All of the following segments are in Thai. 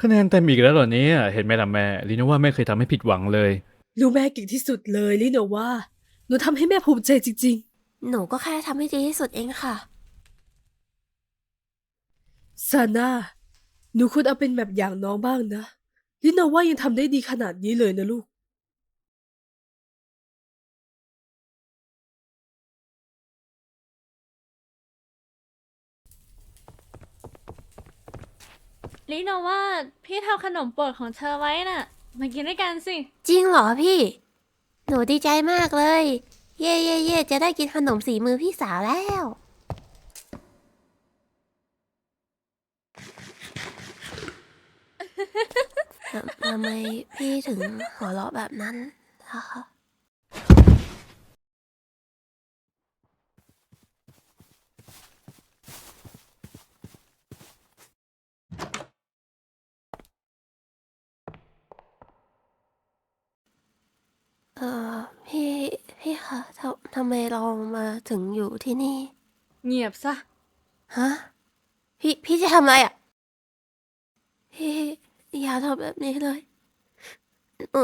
คะแนนเต็มอีกแล้วเหรอเนี่ยเห็นไหมล่ะแม่ลินาว่าไม่เคยทำให้ผิดหวังเลยลูกแม่เก่งที่สุดเลยลิโนว่า หนูทำให้แม่ภูมิใจจริง หนูก็แค่ทำให้ดีที่สุดเองค่ะ ๆ ซาน่า หนูควรเอาเป็นแบบอย่างน้องบ้างนะ ลิโนว่ายังทำได้ดีขนาดนี้เลยนะลูก ลิโนว่าพี่ทำขนมโปรดของเธอไว้น่ะ มากินด้วยกันสิ จริงเหรอพี่ หนูดีใจมากเลย เย่เย่เย่จะได้กินขนมสีมือพี่สาวแล้ว ทำทำไมพี่ถึงหัวเราะแบบนั้นล่ะคะ เออพี่พี่คะ ทำทำไมเรามาถึงอยู่ที่นี่ เงียบซะ ฮะ พี่ พี่จะทำอะไรอะ พี่อย่าทำแบบนี้เลยหนู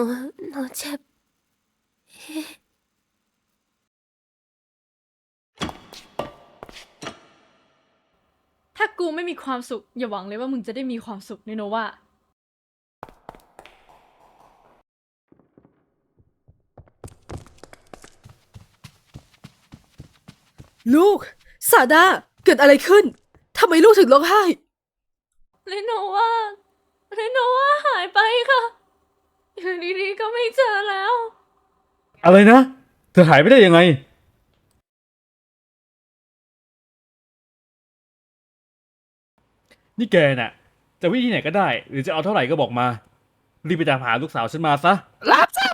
หนูเจ็บพี่ถ้ากูไม่มีความสุข อย่าหวังเลยว่ามึงจะได้มีความสุขลิโนว่า ลูกซาน่าเกิดอะไรขึ้นทำไมลูกถึงร้องไห้ลิโนว่าลิโนว่าหายไปค่ะอยู่ดีๆก็ไม่เจอแล้ว อะไรนะ เธอหายไปได้ยังไง นี่แกน่ะ จะวิธีไหนก็ได้ หรือจะเอาเท่าไหร่ก็บอกมา รีบไปตามหาลูกสาวฉันมาซะ รับทรา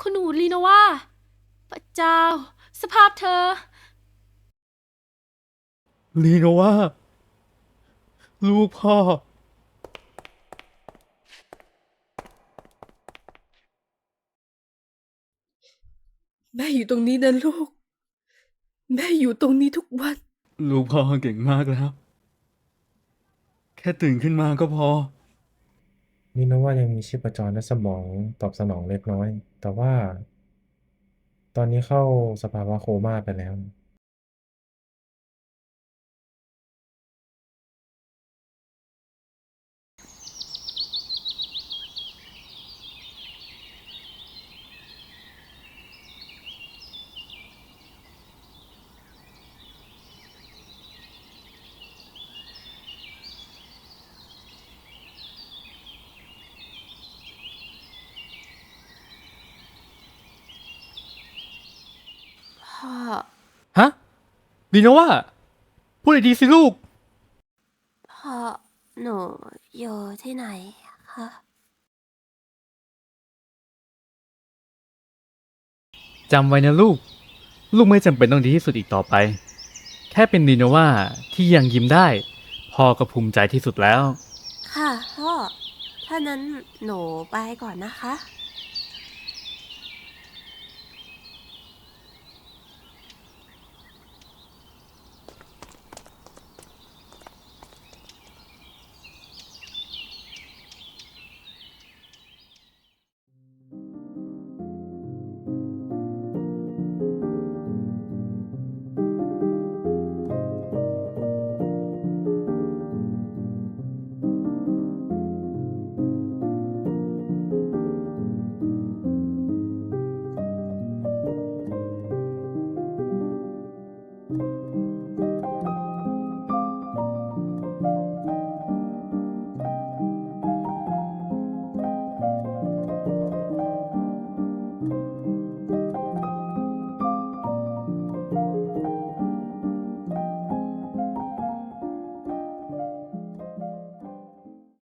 ครับคุณหนูลีโนว่าพระเจ้า สภาพเธอ ลีโนว่าลูกพ่อ แม่อยู่ตรงนี้นะลูก แม่อยู่ตรงนี้ทุกวัน ลูกพ่อเก่งมากแล้ว แค่ตื่นขึ้นมาก็พอ นี่นะว่ายังมีชีพจรและสมองตอบสนองเล็กน้อย แต่ว่า ตอนนี้เข้าสภาวะโคม่าไปแล้ว พ่อ ฮะลีโนว่า พูดดีๆสิลูก พ่อ หนูอยู่ที่ไหนคะจำไว้นะลูก ลูกไม่จำเป็นต้องดีที่สุดอีกต่อไป แค่เป็นดีโนว่าที่ยังยิ้มได้ พ่อก็ภูมิใจที่สุดแล้ว ค่ะพ่อ ถ้านั้นหนูไปก่อนนะคะ